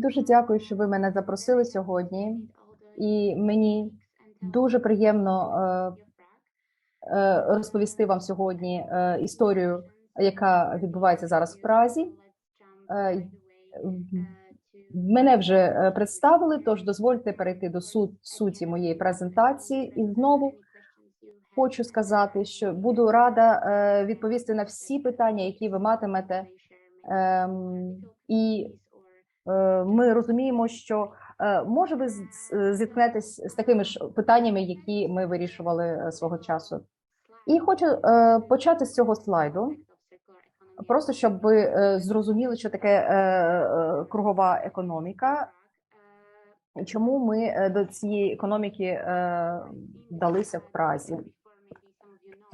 Дуже дякую, що ви мене запросили сьогодні, і мені дуже приємно е, е, розповісти вам сьогодні е, історію, яка відбувається зараз в Празі. Мене вже представили, тож дозвольте перейти до сут, суті моєї презентації. І знову хочу сказати, що буду рада відповісти на всі питання, які ви матимете. Ем, і ми розуміємо, що е, може ви зіткнетесь з такими ж питаннями, які ми вирішували е, свого часу. І хочу е, почати з цього слайду, просто щоб ви е, зрозуміли, що таке е, е, кругова економіка, чому ми е, до цієї економіки е, вдалися в Празі.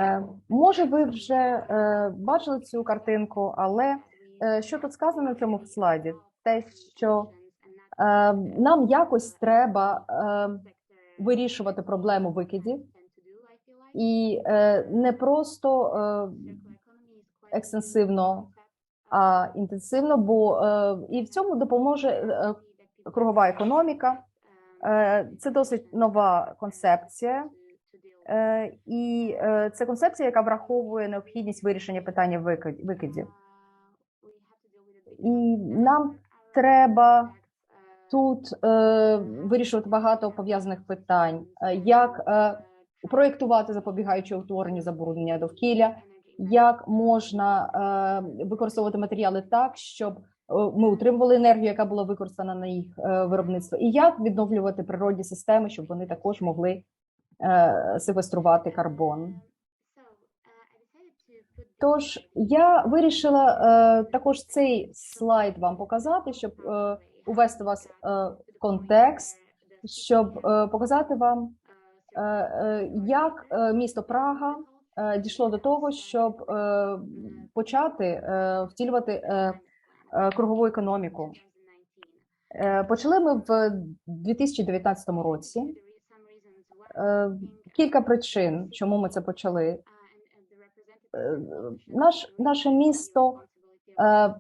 Е, Може, ви вже е, бачили цю картинку, але е, що тут сказано на цьому слайді? Те, що е, нам якось треба е, вирішувати проблему викидів, і е, не просто е, екстенсивно, а інтенсивно, бо е, і в цьому допоможе е, кругова економіка. Е, Це досить нова концепція. Е, І е, це концепція, яка враховує необхідність вирішення питання викид- викидів. І нам треба тут е, вирішувати багато пов'язаних питань, Е, як е, проєктувати запобігаючи утворенню забруднення довкілля, як можна е, використовувати матеріали так, щоб е, ми утримували енергію, яка була використана на їх е, виробництво, і як відновлювати природні системи, щоб вони також могли секвеструвати карбон. Тож я вирішила е, також цей слайд вам показати, щоб е, увести вас е, в контекст, щоб е, показати вам, е, е, як е, місто Прага е, дійшло до того, щоб е, почати е, втілювати е, е, кругову економіку. Е, Почали ми в 2019 році. Е, Кілька причин, чому ми це почали. Е, Наш наше місто е,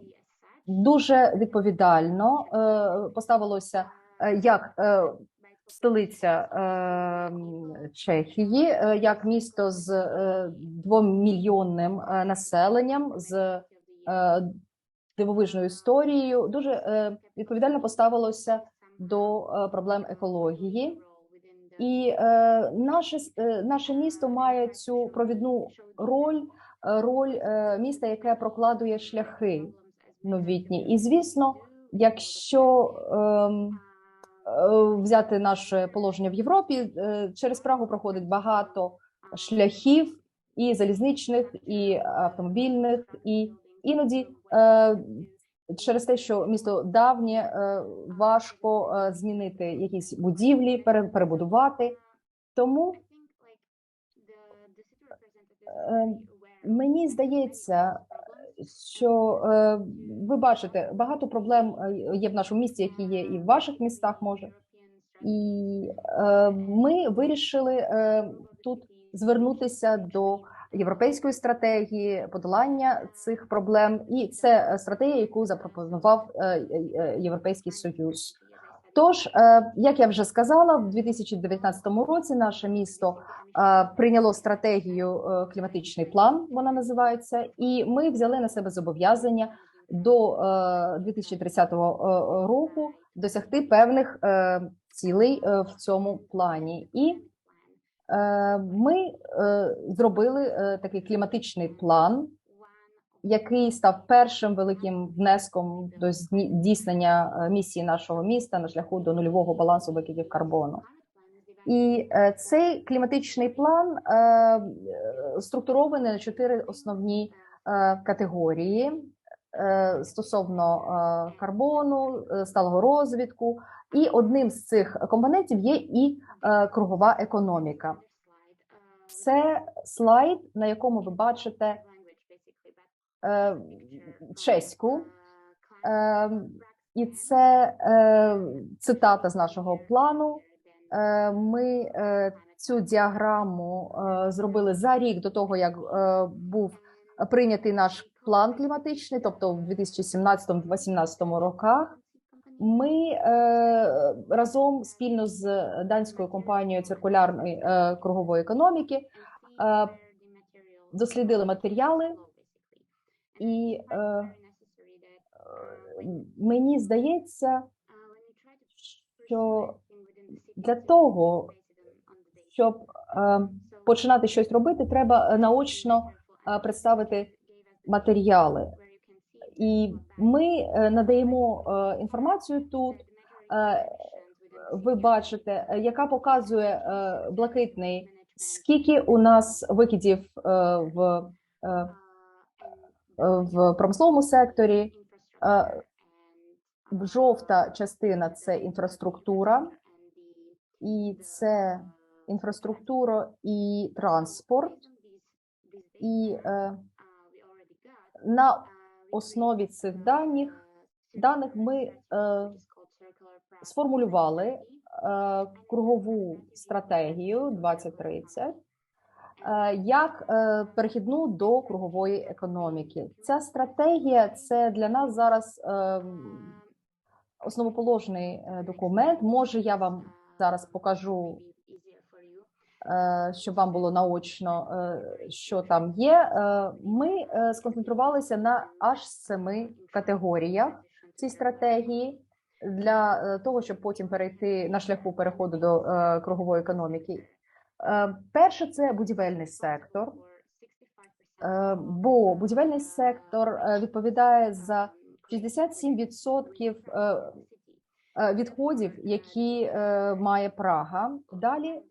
дуже відповідально е, поставилося як столиця Чехії, як місто з двомільйонним населенням, з дивовижною історією, дуже відповідально поставилося до проблем екології. І е, наше е, наше місто має цю провідну роль, е, роль е, міста, яке прокладує шляхи новітні. І звісно, якщо ем, е, взяти наше положення в Європі, е, через Прагу проходить багато шляхів і залізничних, і автомобільних, і іноді е, через те, що місто давнє, е, важко е, змінити якісь будівлі, пере- перебудувати. Тому е, мені здається, що ви бачите, багато проблем є в нашому місті, які є і в ваших містах, може. І ми вирішили тут звернутися до європейської стратегії подолання цих проблем, і це е, стратегія, яку запропонував е, е, Європейський Союз. Тож, як я вже сказала, в 2019 році наше місто прийняло стратегію кліматичний план. Вона називається, і ми взяли на себе зобов'язання до е, 2030 року досягти певних цілей в цьому плані. І ми е, зробили е, такий кліматичний план, який став першим великим внеском до здійснення е, місії нашого міста на шляху до нульового балансу викидів карбону. І е, цей кліматичний план е, е, структурований на чотири основні е, категорії е, стосовно е, карбону, е, сталого розвитку. І одним з цих компонентів є і е, кругова економіка. Це слайд, на якому ви бачите е, чеську, е, і це цитата з нашого плану. Ми цю діаграму зробили за рік до того, як був прийнятий наш план кліматичний, тобто в 2017-2018 роках. Ми е, разом спільно з данською компанією циркулярної е, кругової економіки е, дослідили матеріали, і е, мені здається, що для того, щоб е, починати щось робити, треба наочно е, представити матеріали. І ми е, надаємо е, інформацію тут. Е, Ви бачите, яка показує блакитний, скільки у нас викидів в, в промисловому секторі. Жовта частина це інфраструктура, і це інфраструктура і транспорт. І на основі цих даних, даних ми е, сформулювали е, кругову стратегію 2030 е, як е, перехідну до кругової економіки. Ця стратегія це для нас зараз е, основоположний е, документ. Може, я вам зараз покажу, щоб вам було наочно, е, що там є. Е, Ми е, сконцентрувалися на аж семи категоріях цій стратегії для е, того, щоб потім перейти на шляху переходу до е, кругової економіки. Е, Перше це будівельний сектор, е, бо будівельний сектор е, відповідає за 67% е, е, відходів, які е, має Прага. Далі е,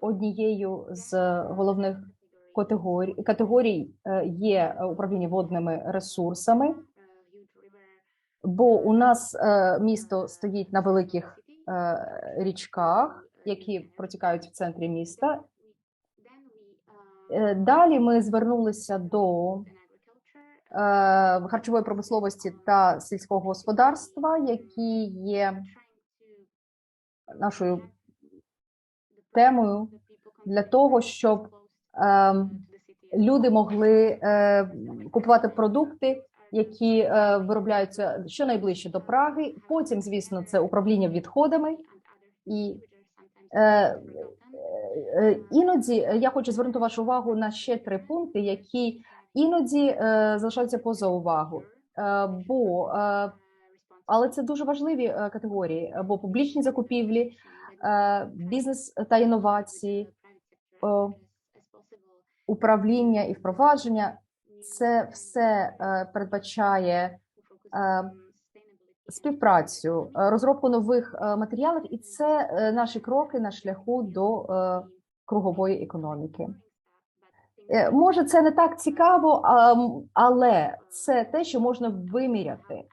однією з головних категорій, категорій е, є управління водними ресурсами, бо у нас е, місто стоїть на великих е, річках, які протікають в центрі міста. Е, Далі ми звернулися до е, харчової промисловості та сільського господарства, які є нашою темою для того, щоб е, люди могли е, купувати продукти, які е, виробляються щонайближче до Праги. Потім, звісно, це управління відходами і е, е, іноді я хочу звернути вашу увагу на ще три пункти, які іноді е, залишаються поза увагу. Е, бо е, але це дуже важливі е, категорії, бо публічні закупівлі, е, бізнес та інновації, е, управління і впровадження це все е, передбачає е, співпрацю, е, розробку нових е, матеріалів, і це е, наші кроки на шляху до е, кругової економіки. Е, Може, це не так цікаво, але це те, що можна виміряти.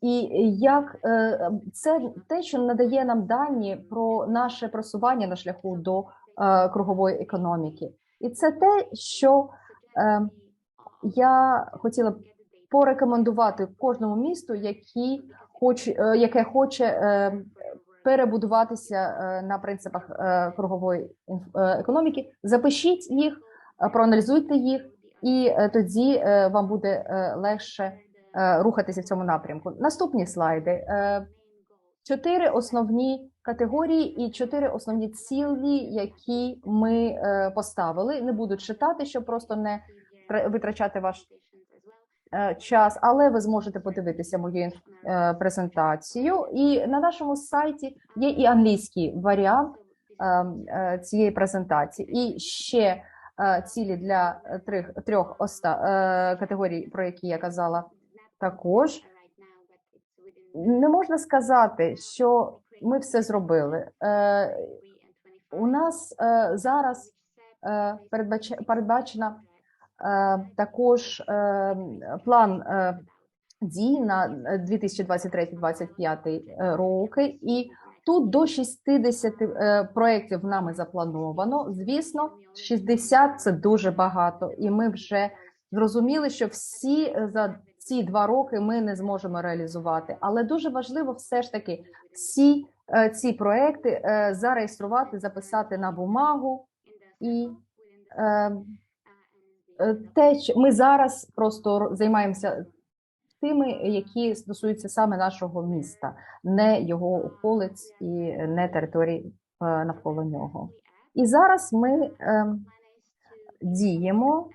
І як е, це те, що надає нам дані про наше просування на шляху до е, кругової економіки, і це те, що е, я хотіла б порекомендувати кожному місту, які хоч, яке хоче перебудуватися на принципах кругової економіки. Запишіть їх, проаналізуйте їх, і тоді вам буде легше рухатися в цьому напрямку. Наступні слайди. Е, Чотири основні категорії і чотири основні цілі, які ми е, поставили. Не буду читати, щоб просто не тра- витрачати ваш е, час, але ви зможете подивитися мою е, презентацію. І на нашому сайті є і англійський варіант е, е, цієї презентації, і ще е, цілі для е, трьох, трьох оста, е, категорій, про які я казала також. Не можна сказати, що ми все зробили. Е, у нас е, зараз е, передбач- передбачена е, також е, план е, дій на 2023-2025 е, роки, і тут до 60 е, проєктів нами заплановано. Звісно, 60 – це дуже багато, і ми вже зрозуміли, що всі е, за ці два роки ми не зможемо реалізувати. Але дуже важливо все ж таки всі е, ці проекти е, зареєструвати, записати на бумагу і те, ми зараз просто займаємося тими, які стосуються саме нашого міста, не його околиць і не територій навколо нього. І зараз ми е, діємо,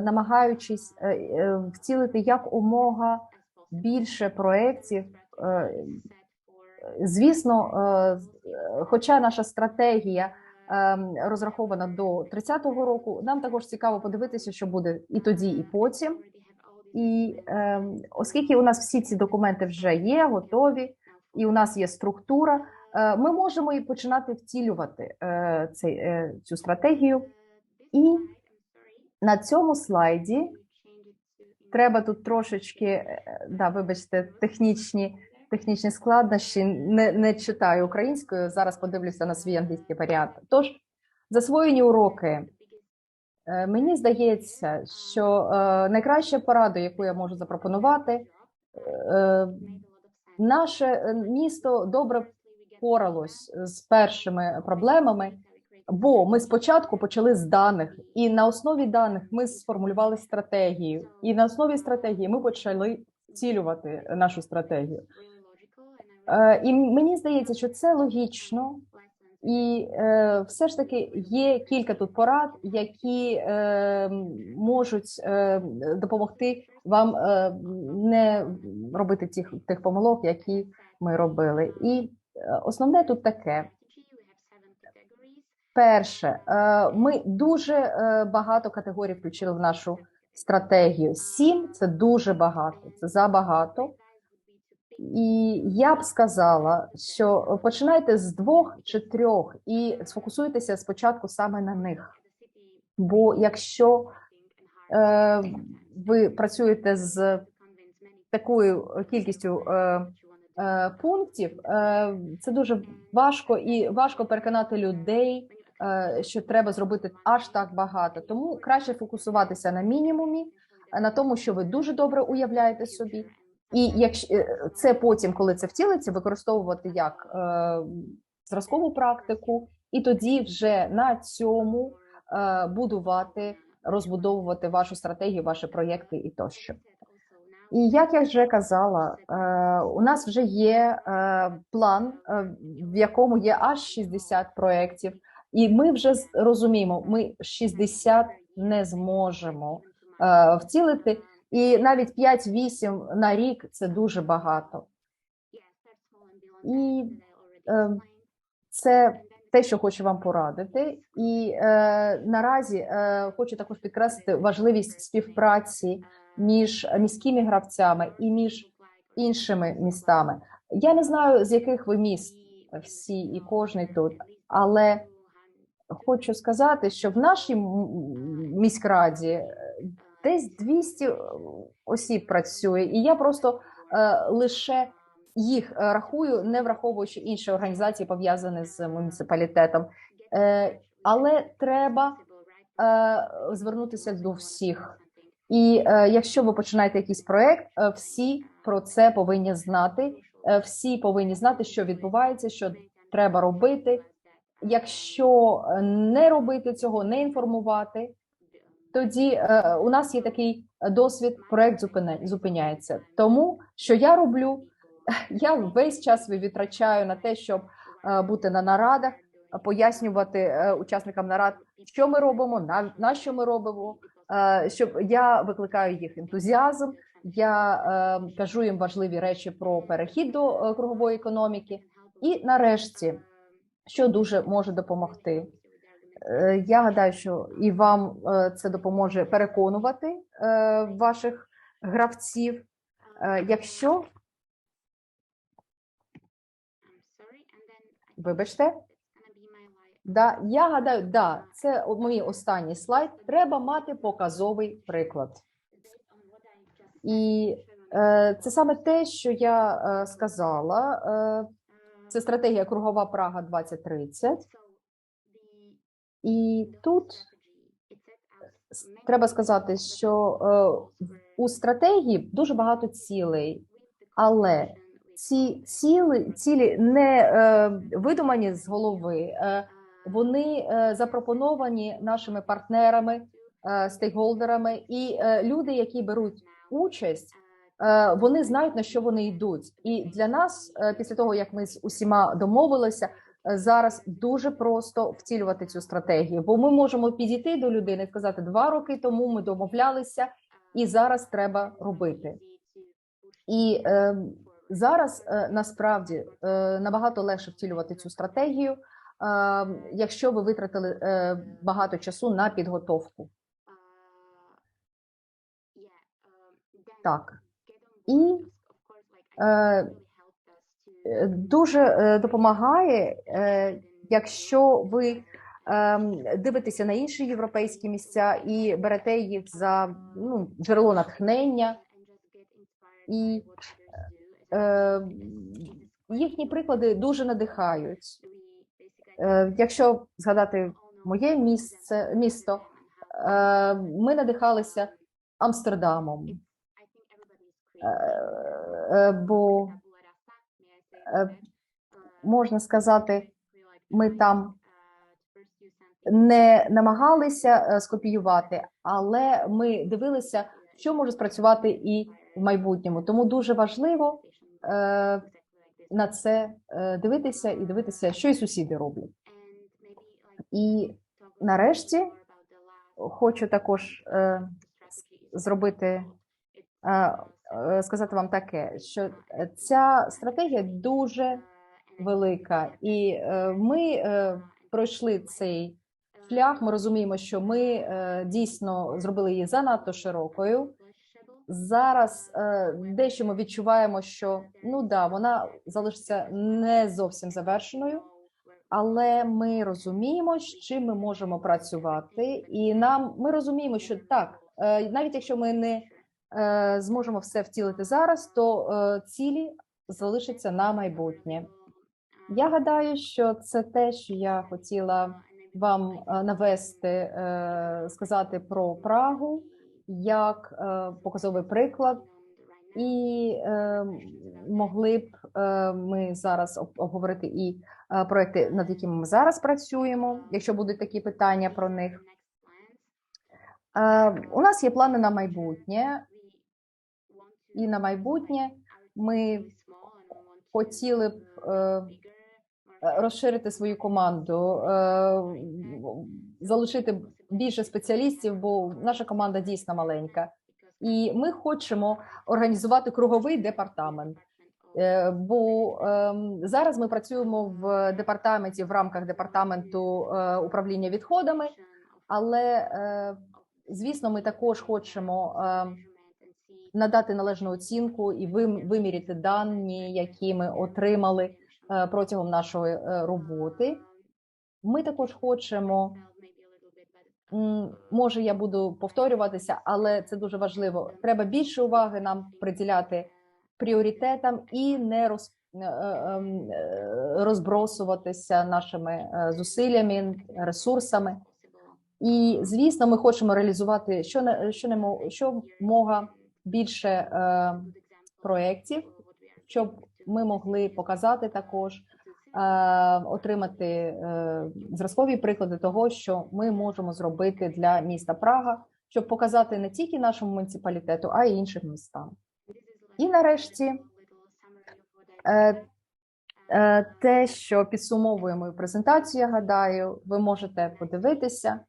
намагаючись е, е, втілити як умога більше проєктів. Е, Звісно, е, е, хоча наша стратегія розрахована до 30-го року, нам також цікаво подивитися, що буде і тоді, і потім. І оскільки у нас всі ці документи вже є, готові, і у нас є структура, е, ми можемо і починати втілювати е, е, цю стратегію. І на цьому слайді треба тут трошечки, е, да, вибачте, технічні, технічні складнощі. Не, не читаю українською. Зараз подивлюся на свій англійський варіант. Тож, засвоєні уроки. Е, Мені здається, що е, найкраща порада, яку я можу запропонувати, наше місто добре впоралось з першими проблемами, бо ми спочатку почали з даних, і на основі даних ми сформулювали стратегію, і на основі стратегії ми почали втілювати нашу стратегію. Е, І мені здається, що це логічно, і е, все ж таки є кілька тут порад, які е, можуть е, допомогти вам е, не робити тих, тих помилок, які ми робили. І е, основне тут таке: перше, е, ми дуже е, багато категорій включили в нашу стратегію. Сім це дуже багато, це забагато. І я б сказала, що починайте з двох чи трьох і сфокусуйтеся спочатку саме на них. Бо якщо е, ви працюєте з такою кількістю е, е, пунктів, е, це дуже важко і важко переконати людей, що треба зробити аж так багато. Тому краще фокусуватися на мінімумі, е, на тому, що ви дуже добре уявляєте собі. І якщо е, це потім, коли це втілиться, використовувати як е, зразкову практику, і тоді вже на цьому е, будувати, розбудовувати вашу стратегію, ваші проєкти і тощо. І як я вже казала, е, у нас вже є е, план, е, в якому є аж 60 проєктів, і ми вже розуміємо, ми 60 не зможемо е, втілити. І навіть 5-8 на рік це дуже багато. І е, це те, що хочу вам порадити. І е, наразі е, хочу також підкреслити важливість співпраці між міськими гравцями і між іншими містами. Я не знаю, з яких ви міст всі і кожний тут, але хочу сказати, що в нашій міськраді е, десь 200 осіб працює, і я просто е, лише їх е, рахую, не враховуючи інші організації, пов'язані з муніципалітетом. Е, але треба е, звернутися до всіх. І е, якщо ви починаєте якийсь проект, е, всі про це повинні знати. Е, всі повинні знати, що відбувається, що треба робити. Якщо е, не робити цього, не інформувати, тоді е, у нас є такий досвід, проект зупиняється. Тому що я роблю, я весь час витрачаю на те, щоб е, бути на нарадах, пояснювати е, учасникам нарад, що ми робимо, на, на що ми робимо. е, Щоб я викликаю їх ентузіазм, я е, кажу їм важливі речі про перехід до е, кругової економіки. І нарешті, що дуже може допомогти, Е, Я гадаю, що і вам е, це допоможе переконувати е, ваших гравців. Якщо, вибачте, да, я гадаю, да, це мій останній слайд. Треба мати показовий приклад. І це саме те, що я сказала. Е, це стратегія Кругова Прага 2030. І тут треба сказати, що е, у стратегії дуже багато цілей, але ці ціли, цілі не е, видумані з голови, е, вони е, запропоновані нашими партнерами, е, стейкхолдерами, і е, люди, які беруть участь, е, вони знають на що вони йдуть. І для нас, е, після того як ми з усіма домовилися, е, зараз дуже просто втілювати цю стратегію, бо ми можемо підійти до людини і сказати, два роки тому ми домовлялися, і зараз треба робити. І е, зараз е, насправді е, набагато легше втілювати цю стратегію, е, якщо ви витратили е, багато часу на підготовку. Так. І е, дуже е, допомагає, е, якщо ви ем, дивитеся на інші європейські місця і берете їх за ну, джерело натхнення, і їхні приклади дуже надихають. Якщо згадати моє місце, місто, ми надихалися Амстердамом, бо е, можна сказати, ми там не намагалися е, скопіювати, але ми дивилися, що може спрацювати і в майбутньому. Тому дуже важливо е, на це е, дивитися і дивитися, що і сусіди роблять. І нарешті хочу також е, зробити, е, е, сказати вам таке, що ця стратегія дуже велика, і е, ми е, пройшли цей шлях. Ми розуміємо, що ми е, дійсно зробили її занадто широкою. Зараз е, дещо ми відчуваємо, що ну да, вона залишиться не зовсім завершеною, але ми розуміємо, з чим ми можемо працювати, і нам ми розуміємо, що так, е, навіть якщо ми не е, зможемо все втілити зараз, то е, цілі залишаться на майбутнє. Я гадаю, що це те, що я хотіла вам е, навести, е, сказати про Прагу як е, показовий приклад, і е, могли б е, ми зараз обговорити і е, проекти, над якими ми зараз працюємо, якщо будуть такі питання про них. Е, У нас є плани на майбутнє, і на майбутнє ми хотіли б е, розширити свою команду, е, залишити більше спеціалістів, бо наша команда дійсно маленька. І ми хочемо організувати круговий департамент. Е, Бо ем, зараз ми працюємо в департаменті в рамках департаменту управління відходами, але звісно, ми також хочемо е, надати належну оцінку і вим- виміряти дані, які ми отримали е, протягом нашої е, роботи. Ми також хочемо, може, я буду повторюватися, але це дуже важливо. Треба більше уваги нам приділяти пріоритетам і не роз, е, ем, розбросуватися нашими зусиллями, ресурсами. І звісно, ми хочемо реалізувати що не що не що мога більше е, проєктів, щоб ми могли показати також, е, отримати е, зразкові приклади того, що ми можемо зробити для міста Прага, щоб показати не тільки нашому муніципалітету, а й іншим містам. І нарешті е, е, те, що підсумовує мою презентацію, я гадаю, ви можете подивитися.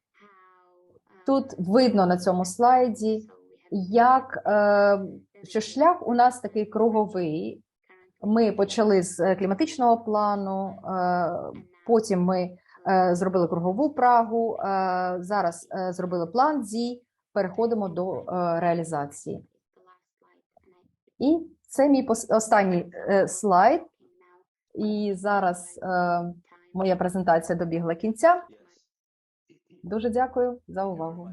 Тут видно на цьому слайді, як е, що шлях у нас такий круговий. Ми почали з е, кліматичного плану, е, потім ми зробили кругову прагу. Зараз зробили план ЗІ, переходимо до реалізації. І це мій останній слайд. І зараз моя презентація добігла кінця. Дуже дякую за увагу.